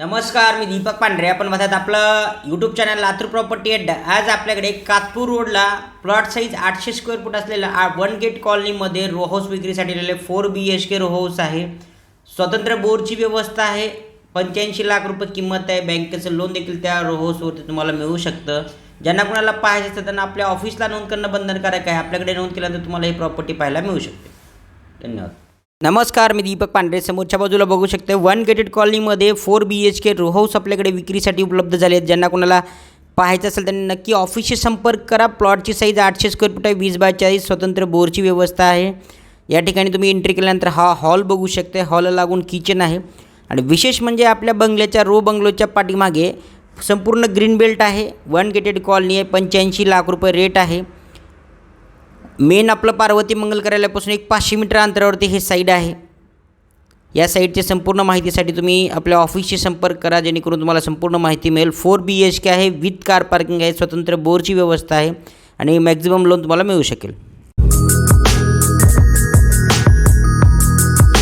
नमस्कार मी दीपक पांढरे. आपण बघत आपलं यूट्यूब चॅनल लातूर प्रॉपर्टी अड्डा आज आपल्याकडे कातपूर रोडला प्लॉट साईज आठशे स्क्वेअर फूट असलेला वन गेट कॉलनीमध्ये रो हाऊस विक्रीसाठी आलेले four B H K row house आहे. स्वतंत्र बोरची व्यवस्था आहे. पंच्याऐंशी लाख रुपये किंमत आहे. बँकेचं लोन देखील त्या रो हाऊसवरती तुम्हाला मिळू शकतं. ज्यांना कुणाला पाहायचं असतं त्यांना आपल्या ऑफिसला नोंद करणं बंधनकारक आहे. आपल्याकडे नोंद केल्यानंतर तुम्हाला ही प्रॉपर्टी पाहायला मिळू शकते. धन्यवाद. नमस्कार मी दीपक पांढरे. समोरच्या बाजूला बघू शकते वन गेटेड कॉलनीमध्ये four B H K row house आपल्याकडे विक्रीसाठी उपलब्ध झाले आहेत. ज्यांना कोणाला पाहायचं असेल त्यांनी नक्की ऑफिसशी संपर्क करा. प्लॉटची साईज आठशे स्क्वेअर फूट आहे वीस बाय चाळीस स्वतंत्र बोरची व्यवस्था आहे. या ठिकाणी तुम्ही एंट्री केल्यानंतर हा हॉल बघू शकते. हॉलला लागून किचन आहे. आणि विशेष म्हणजे आपल्या बंगल्याच्या रो बंगलोच्या पाठीमागे संपूर्ण ग्रीन बेल्ट आहे. वन गेटेड कॉलनी आहे पंच्याऐंशी लाख रुपये रेट आहे. मेन आपलं पार्वती मंगल कार्यालयापासून एक पाचशे मीटर अंतरावरती हे साईड आहे. या साईडच्या संपूर्ण माहितीसाठी तुम्ही आपल्या ऑफिसशी संपर्क करा जेणेकरून तुम्हाला संपूर्ण माहिती मिळेल. फोर बी एच के आहे विथ कार पार्किंग आहे स्वतंत्र बोरची व्यवस्था आहे आणि मॅक्झिमम लोन तुम्हाला मिळू शकेल.